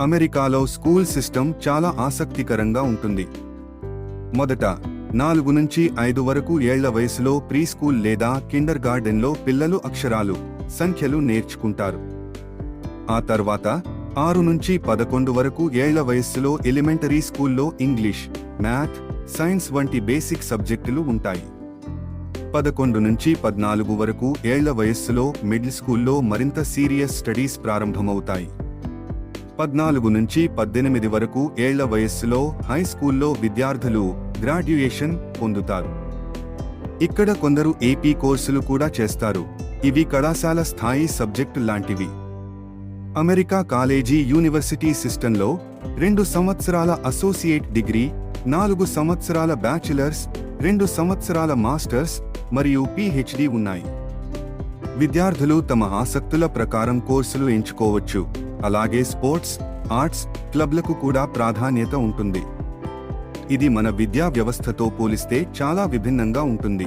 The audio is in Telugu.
అమెరికాలో స్కూల్ సిస్టమ్ చాలా ఆసక్తికరంగా ఉంటుంది. మొదట నాలుగు నుంచి ఐదు వరకు ఏళ్ళ వయసులో ప్రీ స్కూల్ లేదా కిండర్ గార్డెన్లో పిల్లలు అక్షరాలు సంఖ్యలు నేర్చుకుంటారు. ఆ తర్వాత ఆరు నుంచి పదకొండు వరకు ఏళ్ళ వయస్సులో ఎలిమెంటరీ స్కూల్లో ఇంగ్లీష్ మ్యాథ్ సైన్స్ వంటి బేసిక్ సబ్జెక్టులు ఉంటాయి. పదకొండు నుంచి పద్నాలుగు వరకు ఏళ్ళ వయస్సులో మిడిల్ స్కూల్లో మరింత సీరియస్ స్టడీస్ ప్రారంభమవుతాయి. పద్నాలుగు నుంచి పద్దెనిమిది వరకు ఏళ్ళ వయస్సులో హై స్కూల్లో విద్యార్థులు గ్రాడ్యుయేషన్ పొందుతారు. ఇక్కడ కొందరు ఏపీ కోర్సులు కూడా చేస్తారు. ఇవి కళాశాల స్థాయి సబ్జెక్టు లాంటివి. అమెరికా కాలేజీ యూనివర్సిటీ సిస్టంలో రెండు సంవత్సరాల అసోసియేట్ డిగ్రీ నాలుగు సంవత్సరాల బ్యాచిలర్స్ రెండు సంవత్సరాల మాస్టర్స్ మరియు పిహెచ్డి ఉన్నాయి. విద్యార్థులు తమ ఆసక్తుల ప్రకారం కోర్సులు ఎంచుకోవచ్చు. అలాగే స్పోర్ట్స్ ఆర్ట్స్ క్లబ్లకు కూడా ప్రాధాన్యత ఉంటుంది. ఇది మన విద్యా వ్యవస్థతో పోలిస్తే చాలా విభిన్నంగా ఉంటుంది.